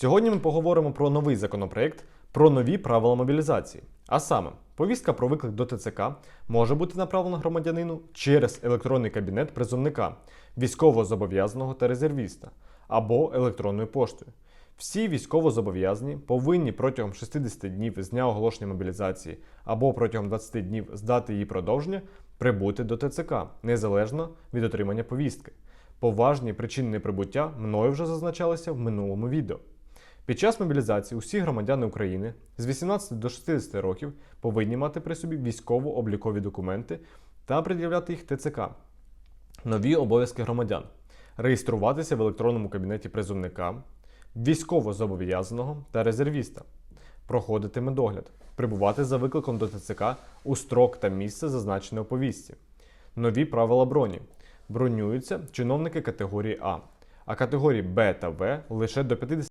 Сьогодні ми поговоримо про новий законопроект про нові правила мобілізації. А саме, повістка про виклик до ТЦК може бути направлена громадянину через електронний кабінет призовника, військовозобов'язаного та резервіста або електронною поштою. Всі військовозобов'язані повинні протягом 60 днів з дня оголошення мобілізації або протягом 20 днів з дати її продовження прибути до ТЦК незалежно від отримання повістки. Поважні причини неприбуття мною вже зазначалися в минулому відео. Під час мобілізації усі громадяни України з 18 до 60 років повинні мати при собі військово-облікові документи та пред'являти їх ТЦК. Нові обов'язки громадян: реєструватися в електронному кабінеті призовника, військово-зобов'язаного та резервіста, проходити медогляд, прибувати за викликом до ТЦК у строк та місце, зазначене у повістці. Нові правила броні. Бронюються чиновники категорії А, а категорії Б та В лише до 50